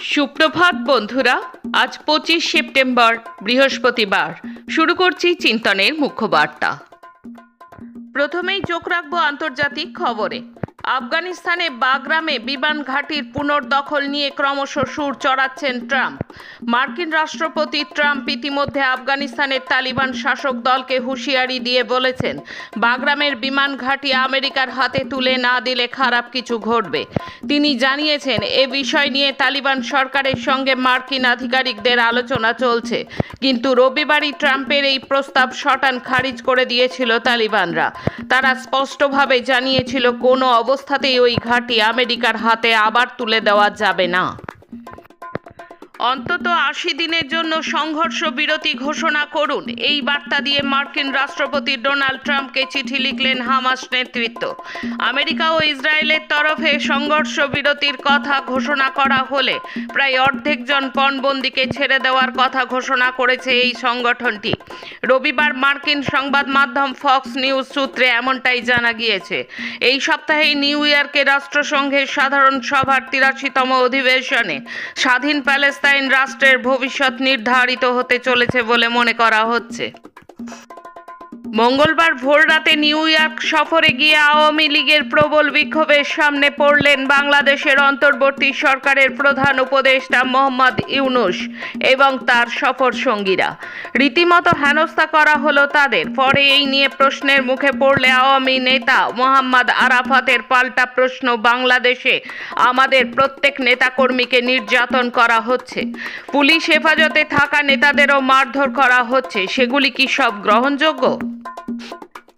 সুপ্রভাত বন্ধুরা, আজ পঁচিশ সেপ্টেম্বর, বৃহস্পতিবার। শুরু করছি চিন্তনের মুখ্য বার্তা। প্রথমেই চোখ রাখব আন্তর্জাতিক খবরে। আফগানিস্তানে বাগরামে বিমান ঘাঁটির পুনর্দখল নিয়ে ক্রমশ সুর চড়াচ্ছেন ট্রাম্প। মার্কিন রাষ্ট্রপতি ট্রাম্প ইতিমধ্যে আফগানিস্তানের তালিবান শাসক দলকে হুঁশিয়ারি দিয়ে বলেছেন, বাগরামের বিমান ঘাঁটি আমেরিকার হাতে তুলে না দিলে খারাপ কিছু ঘটবে। তিনি জানিয়েছেন, এ বিষয় নিয়ে তালিবান সরকারের সঙ্গে মার্কিন আধিকারিকদের আলোচনা চলছে, কিন্তু রবিবারই ট্রাম্পের এই প্রস্তাব শটান খারিজ করে দিয়েছিল তালিবানরা। তারা স্পষ্টভাবে জানিয়েছিল, কোনো অবস্থাতেই ওই ঘাঁটি আমেরিকার হাতে আবার তুলে দেওয়া যাবে না। অন্তত আশি দিনের জন্য সংঘর্ষ বিরতি ঘোষণা করুন। এই বার্তা দিয়ে মার্কিন রাষ্ট্রপতি ডোনাল্ড ট্রাম্পকে চিঠি লিখলেন হামাস নেতৃত্ব। আমেরিকা ও ইসরায়েলের তরফে সংঘর্ষ বিরতির কথা ঘোষণা করা হলে প্রায় অর্ধেক জন পণবন্দিকে ছেড়ে দেওয়ার কথা ঘোষণা করেছে এই সংগঠনটি। রবিবার মার্কিন সংবাদ মাধ্যম ফক্স নিউজ সূত্রে এমনটাই জানা গিয়েছে। এই সপ্তাহেই নিউ ইয়র্কে রাষ্ট্রসংঘের সাধারণ সভার তিরাশিতম অধিবেশনে স্বাধীন প্যালেস্তাইন রাষ্ট্রের ভবিষ্যৎ নির্ধারিত হতে চলেছে বলে মনে করা হচ্ছে। মঙ্গলবার ভোররাতে নিউ ইয়র্ক সফরে গিয়ে আওয়ামী লীগের প্রবল বিক্ষোভের সামনে পড়লেন বাংলাদেশের অন্তর্বর্তী সরকারের প্রধান উপদেষ্টা মোহাম্মদ ইউনুস এবং তার সফর সঙ্গীরা। রীতিমতো হেনস্থা করা হলো তাদের। পরে এই নিয়ে প্রশ্নের মুখে পড়লে আওয়ামী নেতা মোহাম্মদ আরাফাতের পাল্টা প্রশ্ন, বাংলাদেশে আমাদের প্রত্যেক নেতাকর্মীকে নির্যাতন করা হচ্ছে। পুলিশ হেফাজতে থাকা নেতাদেরও মারধর করা হচ্ছে। সেগুলি কি সব গ্রহণযোগ্য?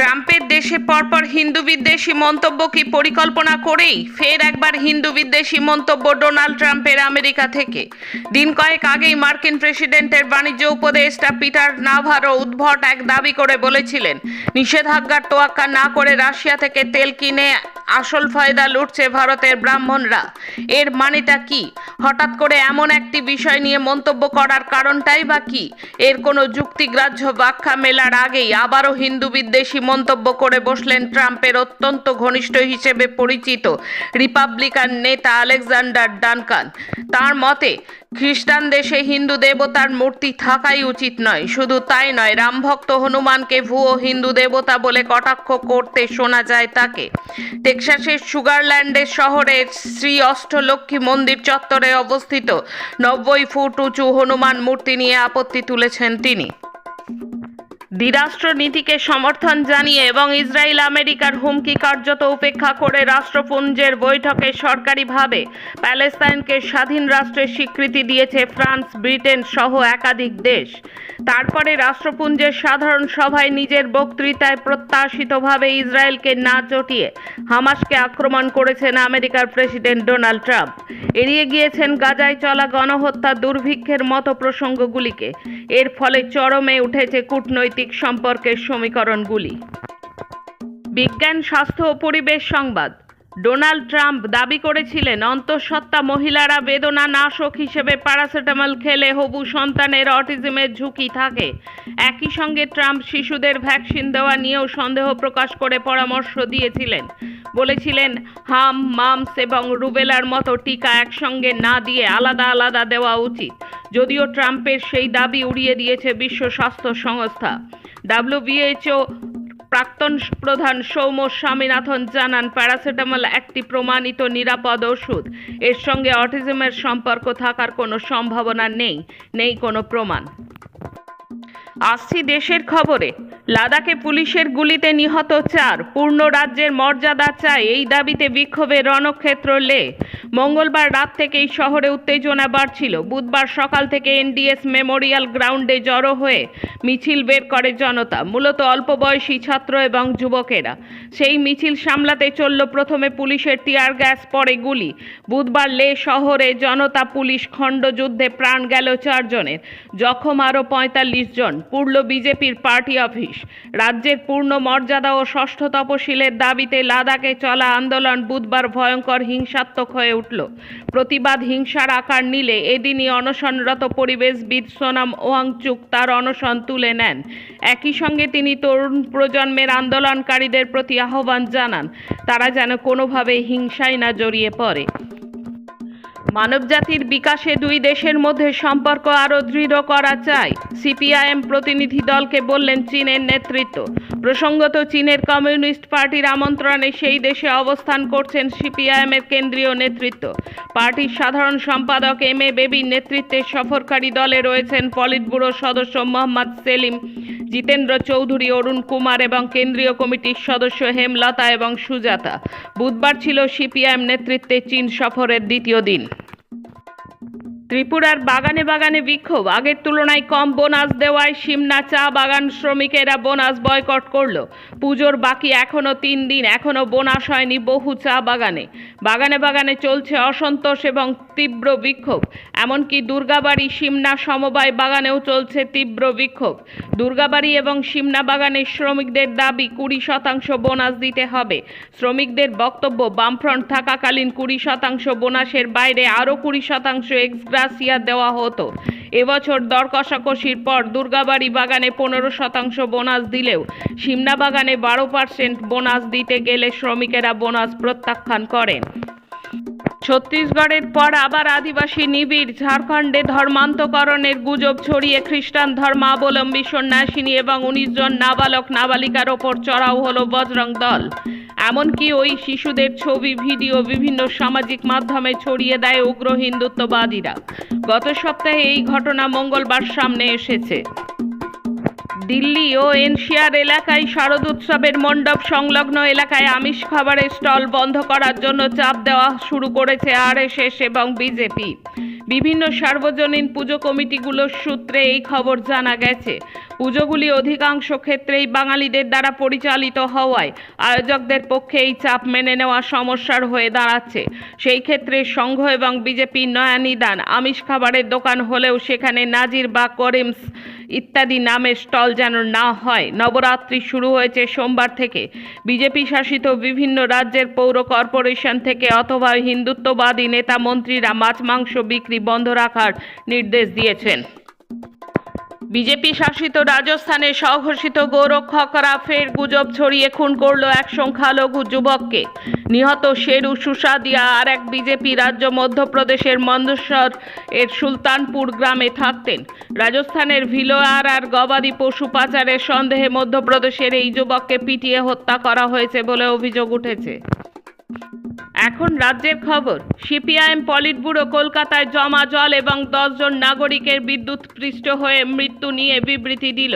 ট্রাম্পের দেশে পরপর হিন্দু বিদ্বেষী মন্তব্য কি পরিকল্পনা করেই ফের একবার হিন্দু বিদ্বেষী মন্তব্য ডোনাল্ড ট্রাম্পের আমেরিকা থেকে? দিন কয়েক আগেই মার্কিন প্রেসিডেন্টের বাণিজ্য উপদেষ্টা পিটার নাভারো উদ্ভট এক দাবি করে বলেছিলেন, নিষেধাজ্ঞার তোয়াক্কা না করে রাশিয়া থেকে তেল কিনে আসল ফায়দা লুটছে ভারতের ব্রাহ্মণরা। এর মানেটা কি? হঠাৎ করে এমন একটি বিষয় নিয়ে মন্তব্য করার কারণটাই বা কি? এর কোনো যুক্তিগ্রাহ্য ব্যাখ্যা মেলার আগেই আবারও হিন্দু বিদ্বেষী মন্তব্য করে বসলেন ট্রাম্পের অত্যন্ত ঘনিষ্ঠ হিসেবে পরিচিত রিপাবলিকান নেতা আলেকজান্ডার ডানকান। তার মতে খ্রিস্টান দেশে হিন্দু দেবতার মূর্তি থাকাই উচিত নয়। শুধু তাই নয় রামভক্ত হনুমানকে ভুয়ো হিন্দু দেবতা বলে কটাক্ষ করতে শোনা যায় তাকে। টেক্সাসের সুগারল্যান্ডের শহরের শ্রী অষ্টলক্ষ্মী মন্দির চত্বরে অবস্থিত নব্বই ফুট উঁচু হনুমান মূর্তি নিয়ে আপত্তি তুলেছেন তিনি। দ্বিরাষ্ট্র নীতিকে সমর্থন জানিয়ে এবং ইসরায়েল আমেরিকার হুমকি কার্যত উপেক্ষা করে রাষ্ট্রপুঞ্জের বৈঠকে সরকারিভাবে প্যালেস্তাইনকে স্বাধীন রাষ্ট্রের স্বীকৃতি দিয়েছে ফ্রান্স, ব্রিটেন সহ একাধিক দেশ। তারপরে রাষ্ট্রপুঞ্জের সাধারণ সভায় নিজের বক্তৃতায় প্রত্যাশিতভাবে ইসরায়েলকে না চটিয়ে হামাসকে আক্রমণ করেছেন আমেরিকার প্রেসিডেন্ট ডোনাল্ড ট্রাম্প। এড়িয়ে গিয়েছেন গাজায় চলা গণহত্যা দুর্ভিক্ষের মতো প্রসঙ্গগুলিকে। এর ফলে চরমে উঠেছে কূটনৈতিক সম্পর্কের সমীকরণগুলি। বিজ্ঞান, স্বাস্থ্য ও পরিবেশ সংবাদ। ডোনাল্ড ট্রাম্প দাবি করেছিলেন, অন্তঃসত্ত্বা মহিলারা বেদনা নাশক হিসেবে প্যারাসিটামল খেলে হবু সন্তানের অটিজমের ঝুঁকি থাকে। একই সঙ্গে ট্রাম্প শিশুদের ভ্যাকসিন দেওয়া নিয়েও সন্দেহ প্রকাশ করে পরামর্শ দিয়েছিলেন। বলেছিলেন, হাম, মামস এবং রুবেলার মতো টিকা একসঙ্গে না দিয়ে আলাদা আলাদা দেওয়া উচিত। যদিও ট্রাম্পের সেই দাবি উড়িয়ে দিয়েছে বিশ্ব স্বাস্থ্য সংস্থা। ডাব্লিউবিএইচও প্রাক্তন প্রধান সৌম্য স্বামীনাথন জানান, প্যারাসিটামল একটি প্রমাণিত নিরাপদ ওষুধ। এর সঙ্গে অটিজমের সম্পর্ক থাকার কোনো সম্ভাবনা নেই নেই কোনো প্রমাণ। আসছি দেশের খবরে। লাদাখে পুলিশের গুলিতে নিহত চার, পূর্ণ রাজ্যের মর্যাদা চায় এই দাবিতে বিক্ষোভে রণক্ষেত্র লে। মঙ্গলবার রাত থেকেই শহরে উত্তেজনা বাড়ছিল। বুধবার সকাল থেকে এনডিএস মেমোরিয়াল গ্রাউন্ডে জড়ো হয়ে মিছিল বের করে জনতা, মূলত অল্প বয়সী ছাত্র এবং যুবকেরা। সেই মিছিল সামলাতে চলল প্রথমে পুলিশের টিয়ার গ্যাস, পরে গুলি। বুধবার লে শহরে জনতা, পুলিশ খণ্ডযুদ্ধে প্রাণ গেল চারজনের। জখম আরও পঁয়তাল্লিশ জন পুরল বিজেপির পার্টি অফিস। রাজ্যের পূর্ণ মর্যাদা ও ষষ্ঠ তপশিলের দাবিতে লাদাখে চলা আন্দোলন বুধবার ভয়ঙ্কর, হিংসাত্মক হয়ে উঠল। প্রতিবাদ হিংসার আকার নিলে এদিনই অনশনরত পরিবেশবিদ সোনাম ওয়াংচুক তার অনশন তুলে নেন। একই সঙ্গে তিনি তরুণ প্রজন্মের আন্দোলনকারীদের প্রতি আহ্বান জানান। তারা যেন কোনোভাবে হিংসায় না জড়িয়ে পড়ে। মানবজাতির বিকাশে দুই দেশের মধ্যে সম্পর্ক আরও দৃঢ় করা চাই। সিপিআইএম প্রতিনিধি দলকে বললেন, চীনের নেতৃত্ব। প্রসঙ্গত, চীনের কমিউনিস্ট পার্টির আমন্ত্রণে সেই দেশে অবস্থান করছেন সিপিআইএম এর কেন্দ্রীয় নেতৃত্ব। পার্টির সাধারণ সম্পাদক এম এ বেবির নেতৃত্বে সফরকারী দলে রয়েছেন পলিট ব্যুরো সদস্য মোহাম্মদ সেলিম, জিতেন্দ্র চৌধুরী, অরুণ কুমার এবং কেন্দ্রীয় কমিটির সদস্য হেমলতা এবং সুজাতা। বুধবার ছিল সিপিআইএম নেতৃত্বে চীন সফরের দ্বিতীয় দিন। ত্রিপুরার বাগানে বাগানে বিক্ষোভ। আগের তুলনায় কম বোনাস দেওয়ায় সিমনা চা বাগান শ্রমিকেরা বোনাস বয়কট করল। পুজোর বাকি এখনও তিন দিন, এখনও বোনাস হয়নি বহু চা বাগানে। বাগানে বাগানে চলছে অসন্তোষ এবং তীব্র বিক্ষোভ। এমনকি দুর্গাবাড়ি সিমনা সমবায় বাগানেও চলছে তীব্র বিক্ষোভ। দুর্গাবাড়ি এবং সিমনা বাগানের শ্রমিকদের দাবি, কুড়ি শতাংশ বোনাস দিতে হবে। শ্রমিকদের বক্তব্য, বামফ্রন্ট থাকাকালীন কুড়ি শতাংশ বোনাসের বাইরে আরও কুড়ি শতাংশ এক্সগ্রাসিয়া দেওয়া হতো। এবছর দর কষাকষির পর দুর্গাবাড়ি বাগানে পনেরো শতাংশ বোনাস দিলেও সিমনা বাগানে বারো পার্সেন্ট বোনাস দিতে গেলে শ্রমিকেরা বোনাস প্রত্যাখ্যান করেন। ছত্তিশগড়ের পর আবার আদিবাসী নিবিড়, ঝাড়খণ্ডে ধর্মান্তকরণের গুজব ছড়িয়ে খ্রিস্টান ধর্মাবলম্বী সন্ন্যাসিনী এবং উনিশ জন নাবালক নাবালিকার ওপর চড়াও হলো বজরং দল। এমনকি ওই শিশুদের ছবি, ভিডিও বিভিন্ন সামাজিক মাধ্যমে ছড়িয়ে দেয় উগ্র হিন্দুত্ববাদীরা। গত সপ্তাহে এই ঘটনা মঙ্গলবার সামনে এসেছে। দিল্লি ও এনসিআর এলাকায় শারদ উৎসবের মণ্ডপ সংলগ্ন এলাকায় আমিষ খাবারের স্টল বন্ধ করার জন্য চাপ দেওয়া শুরু করেছে আরএসএস এবং বিজেপি। বিভিন্ন সার্বজনীন পুজো কমিটিগুলোর সূত্রে এই খবর জানা গেছে। পুজোগুলি অধিকাংশ ক্ষেত্রেই বাঙালিদের দ্বারা পরিচালিত হওয়ায় আয়োজকদের পক্ষে এই চাপ মেনে নেওয়া সমস্যার হয়ে দাঁড়াচ্ছে। সেই ক্ষেত্রে সংঘ এবং বিজেপির নয়া নিদান, আমিষ খাবারের দোকান হলেও সেখানে নাজির বা করিমস ইত্যাদি নামে স্টল যেন না হয়। নবরাত্রি শুরু হয়েছে সোমবার থেকে। বিজেপি শাসিত বিভিন্ন রাজ্যের পৌর কর্পোরেশন থেকে অথবা হিন্দুত্ববাদী নেতা মন্ত্রীরা মাছ, মাংস বিক্রি বন্ধ রাখার নির্দেশ দিয়েছেন। বিজেপি শাসিত রাজস্থানে স্বঘোষিত গোরক্ষকরা ফের গুজব ছড়িয়ে খুন করল এক সংখ্যালঘু যুবককে। নিহত শেরু সুসাদিয়া আর এক বিজেপি রাজ্য মধ্যপ্রদেশের মন্দেশ্বর এর সুলতানপুর গ্রামে থাকতেন। রাজস্থানের ভিলোয়ার আর গবাদি পশু পাচারের সন্দেহে মধ্যপ্রদেশের এই যুবককে পিটিয়ে হত্যা করা হয়েছে বলে অভিযোগ উঠেছে। এখন রাজ্যের খবর, সিপিআইএম পলিট ব্যুরো কলকাতায় জমা জল এবং দশজন নাগরিকের বিদ্যুৎ পৃষ্ঠ হয়ে মৃত্যু নিয়ে বিবৃতি দিল।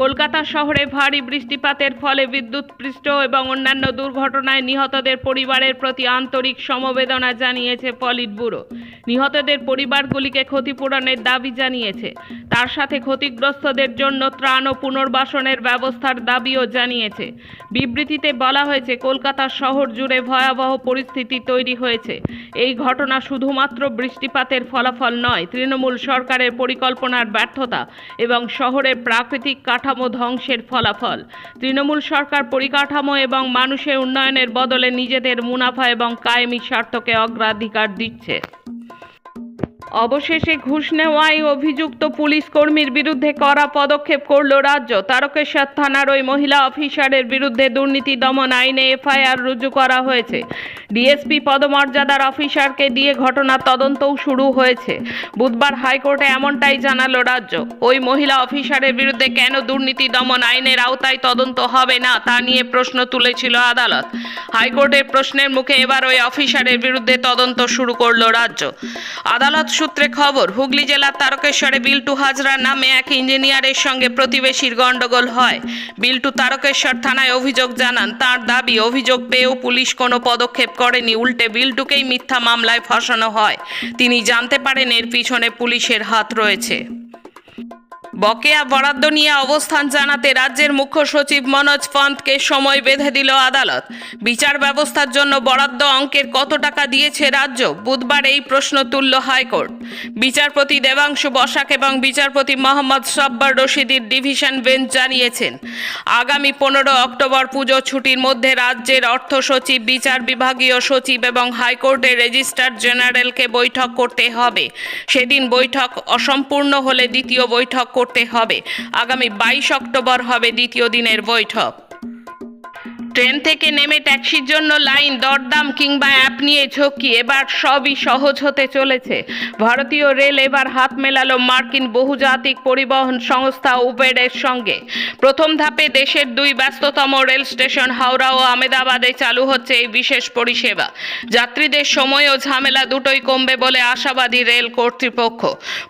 কলকাতা শহরে ভারী বৃষ্টিপাতের ফলে বিদ্যুৎ পৃষ্ঠ এবং অন্যান্য দুর্ঘটনায় নিহতদের পরিবারের প্রতি আন্তরিক সমবেদনা জানিয়েছে পলিট ব্যুরো নিহতদের পরিবারগুলিকে ক্ষতিপূরণের দাবি জানিয়েছে। তার সাথে ক্ষতিগ্রস্তদের জন্য ত্রাণ ও পুনর্বাসনের ব্যবস্থার দাবিও জানিয়েছে। বিবৃতিতে বলা হয়েছে, কলকাতা শহর জুড়ে ভয়াবহ পরিস্থিতি তৈরি হয়েছে। এই ঘটনা শুধুমাত্র বৃষ্টিপাতের ফলাফল নয়, তৃণমূল সরকারের পরিকল্পনার ব্যর্থতা এবং শহরের প্রাকৃতিক কাঠামো ধ্বংসের ফলাফল। তৃণমূল সরকার পরিকাঠামো এবং মানুষের উন্নয়নের বদলে নিজেদের মুনাফা এবং কায়েমি স্বার্থকে অগ্রাধিকার দিচ্ছে। অবশেষে ঘুষ নেওয়ায় অভিযুক্ত পুলিশ কর্মীর বিরুদ্ধে কড়া পদক্ষেপ করল রাজ্য। তারকেশ্বর থানার ওই মহিলা অফিসারের বিরুদ্ধে দুর্নীতি দমন আইনে এফআইআর রুজু করা হয়েছে। ডিএসপি পদমর্যাদার অফিসারকে দিয়ে ঘটনা তদন্তও শুরু হয়েছে। বুধবার হাইকোর্টে এমনটাই জানালো রাজ্য। ওই মহিলা অফিসারের বিরুদ্ধে কেন দুর্নীতি দমন আইনের আওতায় তদন্ত হবে না তা নিয়ে প্রশ্ন তুলেছিল আদালত। হাইকোর্টের প্রশ্নের মুখে এবার ওই অফিসারের বিরুদ্ধে তদন্ত শুরু করল রাজ্য। আদালত সূত্রে খবর, হুগলি জেলার তারকেশ্বরে বিল্টু হাজরা নামে এক ইঞ্জিনিয়ারের সঙ্গে প্রতিবেশীর গণ্ডগোল হয়। বিল্টু তারকেশ্বর থানায় অভিযোগ জানান, তার দাবি, অভিযোগ পেয়েও পুলিশ কোনো পদক্ষেপ করেনি, উল্টে বিল্টুকেই মিথ্যা মামলায় ফাঁসানো হয়। তিনি জানতে পারেন এর পিছনে পুলিশের হাত রয়েছে। বকেয়া বরাদ্দ নিয়ে অবস্থান জানাতে রাজ্যের মুখ্য সচিব মনোজ পন্তকে সময় বেঁধে দিল আদালত। বিচার ব্যবস্থার জন্য বরাদ্দ অঙ্কের কত টাকা দিয়েছে রাজ্য? বুধবার এই প্রশ্ন তুলল হাইকোর্ট। বিচারপতি দেবাংশু বসাক এবং বিচারপতি মোহাম্মদ সব্বর রশিদির ডিভিশন বেঞ্চ জানিয়েছেন, আগামী পনেরো অক্টোবর পুজো ছুটির মধ্যে রাজ্যের অর্থ সচিব, বিচার বিভাগীয় সচিব এবং হাইকোর্টের রেজিস্ট্রার জেনারেলকে বৈঠক করতে হবে। সেদিন বৈঠক অসম্পূর্ণ হলে দ্বিতীয় বৈঠক করতে হবে। আগামী বাইশ অক্টোবর হবে দ্বিতীয় দিনের বৈঠক। ট্রেন থেকে নেমে ট্যাক্সির জন্য লাইন, দরদাম কিংবা অ্যাপ নিয়ে ঝক্কি, এবার সবই সহজ হতে চলেছে। ভারতীয় রেল এবার হাত মেলালো মার্কিন বহুজাতিক পরিবহন সংস্থা উবেরের সঙ্গে। প্রথম ধাপে দেশের দুই ব্যস্ততম রেল স্টেশন হাওড়া ও আমেদাবাদে চালু হচ্ছে এই বিশেষ পরিষেবা। যাত্রীদের সময় ও ঝামেলা দুটোই কমবে বলে আশাবাদী রেল কর্তৃপক্ষ।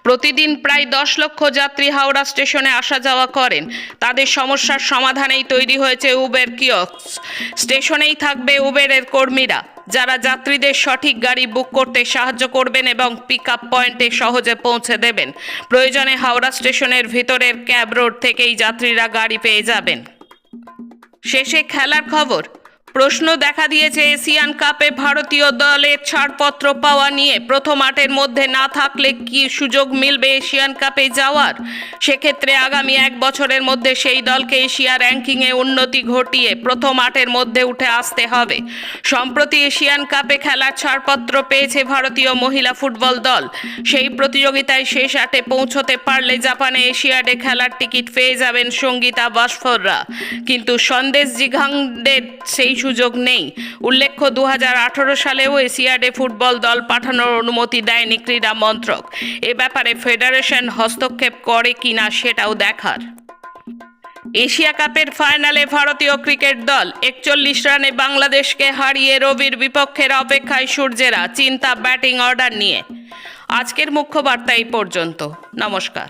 প্রতিদিন প্রায় দশ লক্ষ যাত্রী হাওড়া স্টেশনে আসা যাওয়া করেন। তাদের সমস্যার সমাধানেই তৈরি হয়েছে উবের কিয়স্ক। স্টেশনেই থাকবে উবেরের কর্মীরা, যারা যাত্রীদের সঠিক গাড়ি বুক করতে সাহায্য করবেন এবং পিক আপ পয়েন্টে সহজে পৌঁছে দেবেন। প্রয়োজনে হাওড়া স্টেশনের ভিতরের ক্যাব রোড থেকেই যাত্রীরা গাড়ি পেয়ে যাবেন। শেষে খেলার খবর। প্রশ্ন দেখা দিয়েছে, এশিয়ান কাপে ভারতীয় দলের ছাড়পত্র পাওয়া নিয়ে প্রথম আটের মধ্যে না থাকলে কি সুযোগ মিলবে এশিয়ান কাপে যাওয়ার? সেক্ষেত্রে আগামী এক বছরের মধ্যে সেই দলকে এশিয়া র্যাঙ্কিংয়ে উন্নতি ঘটিয়ে প্রথম আটের মধ্যে উঠে আসতে হবে। সম্প্রতি এশিয়ান কাপে খেলার ছাড়পত্র পেয়েছে ভারতীয় মহিলা ফুটবল দল। সেই প্রতিযোগিতায় শেষ আটে পৌঁছতে পারলে জাপানে এশিয়াডে খেলার টিকিট পেয়ে যাবেন সঙ্গীতা বাসফররা। কিন্তু সন্দেশ জিঘাংদের সেই সুযোগ নেই। উল্লেখ্য দু সালেও এশিয়াডে ফুটবল দল পাঠানোর অনুমতি দেয়নি ক্রীড়া মন্ত্রক। এ ব্যাপারে ফেডারেশন হস্তক্ষেপ করে কিনা সেটাও দেখার। এশিয়া কাপের ফাইনালে ভারতীয় ক্রিকেট দল একচল্লিশ রানে বাংলাদেশকে হারিয়ে রবির বিপক্ষের অপেক্ষায় সূর্যেরা চিন্তা ব্যাটিং অর্ডার নিয়ে। আজকের মুখ্য বার্তা এই পর্যন্ত। নমস্কার।